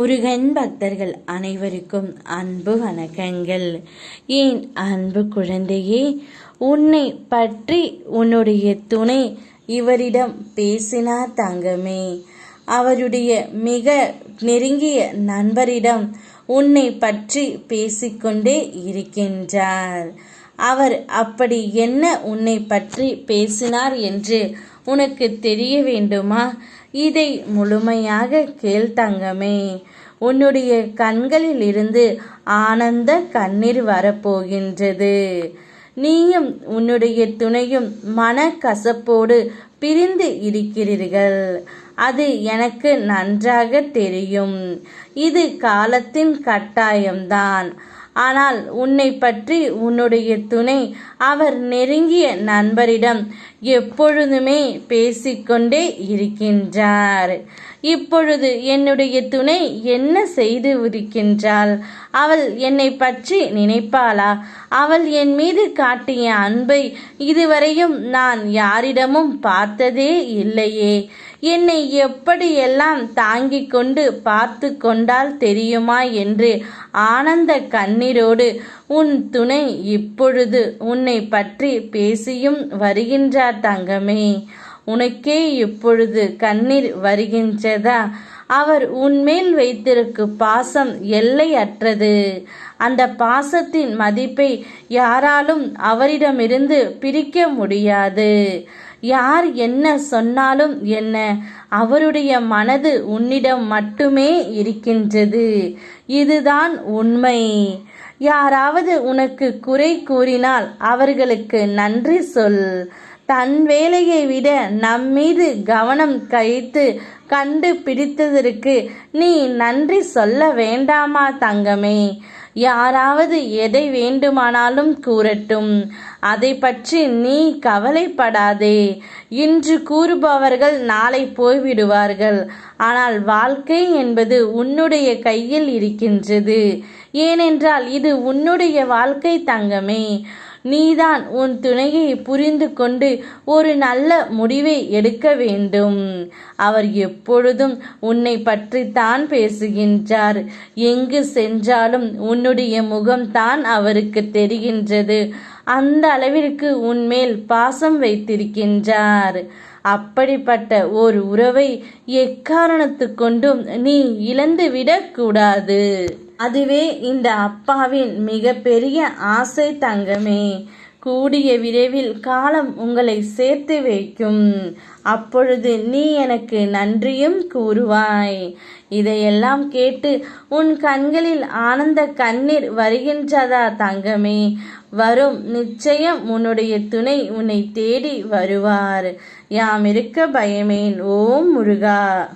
முருகன் பக்தர்கள் அனைவருக்கும் அன்பு வணக்கங்கள். ஏன் அன்பு குழந்தையே உன்னை பற்றி உன்னுடைய துணை இவரிடம் பேசினார் தங்கமே. அவருடைய மிக நெருங்கிய நண்பரிடம் உன்னை பற்றி பேசிக்கொண்டே இருக்கின்றார். அவர் அப்படி என்ன உன்னை பற்றி பேசினார் என்று உனக்கு தெரிய வேண்டுமா? இதை முழுமையாக கேள் தங்கமே. உன்னுடைய கண்களில் இருந்து ஆனந்த கண்ணீர் வரப்போகின்றது. நீயும் உன்னுடைய துணையும் மனக்கசப்போடு பிரிந்து இருக்கிறீர்கள். அது எனக்கு நன்றாக தெரியும். இது காலத்தின் கட்டாயம்தான். ஆனால் உன்னை பற்றி உன்னுடைய துணை அவர் நெருங்கிய நண்பரிடம் எப்பொழுதுமே பேசிக்கொண்டே இருக்கின்றார். இப்பொழுது என்னுடைய துணை என்ன செய்து இருக்கின்றாள் அவள் என்னை பற்றி நினைப்பாளா? அவள் என் மீது காட்டிய அன்பை இதுவரையும் நான் யாரிடமும் பார்த்ததே இல்லையே. என்னை எப்படியெல்லாம் தாங்கிக் கொண்டு பார்த்து கொண்டால் தெரியுமா என்று ஆனந்த கண்ணீரோடு உன் துணை இப்பொழுது உன்னை பற்றி பேசியும் வருகின்றார் தங்கமே. உனக்கே இப்பொழுது கண்ணீர் வருகின்றதா? அவர் உன்மேல் வைத்திருக்கும் பாசம் எல்லையற்றது. அந்த பாசத்தின் மதிப்பை யாராலும் அவரிடமிருந்து பிரிக்க முடியாது. யார் என்ன சொன்னாலும் என்ன அவருடைய மனது உன்னிடம் மட்டுமே இருக்கின்றது. இதுதான் உண்மை. யாராவது உனக்கு குறை கூறினால் அவர்களுக்கு நன்றி சொல். தன் வேலையை விட நம்மீது கவனம் கழித்து கண்டு பிடித்ததற்கு நீ நன்றி சொல்ல வேண்டாமா தங்கமே? யாராவது எதை வேண்டுமானாலும் கூறட்டும். அதை பற்றி நீ கவலைப்படாதே. இன்று கூறுபவர்கள் நாளை போய்விடுவார்கள். ஆனால் வாழ்க்கை என்பது உன்னுடைய கையில் இருக்கின்றது. ஏனென்றால் இது உன்னுடைய வாழ்க்கை தங்கமே. நீதான் உன் துணையை புரிந்து கொண்டு ஒரு நல்ல முடிவை எடுக்க வேண்டும். அவர் எப்பொழுதும் உன்னை பற்றித்தான் பேசுகின்றார். எங்கு சென்றாலும் உன்னுடைய முகம்தான் அவருக்கு தெரிகின்றது. அந்த அளவிற்கு உன்மேல் பாசம் வைத்திருக்கின்றார். அப்படிப்பட்ட ஒரு உறவை எக்காரணத்து கொண்டும் நீ இழந்து விடக்கூடாது அதுவே இந்த அப்பாவின் மிகப்பெரிய ஆசை தங்கமே. கூடிய விரைவில் காலம் உங்களை சேர்த்து வைக்கும். அப்பொழுது நீ எனக்கு நன்றியும் கூறுவாய். இதையெல்லாம் கேட்டு உன் கண்களில் ஆனந்த கண்ணீர் வருகின்றதா தங்கமே. வரும் நிச்சயம் உன்னுடைய துணை உன்னை தேடி வருவார். யாம் இருக்க பயமேன். ஓம் முருகா.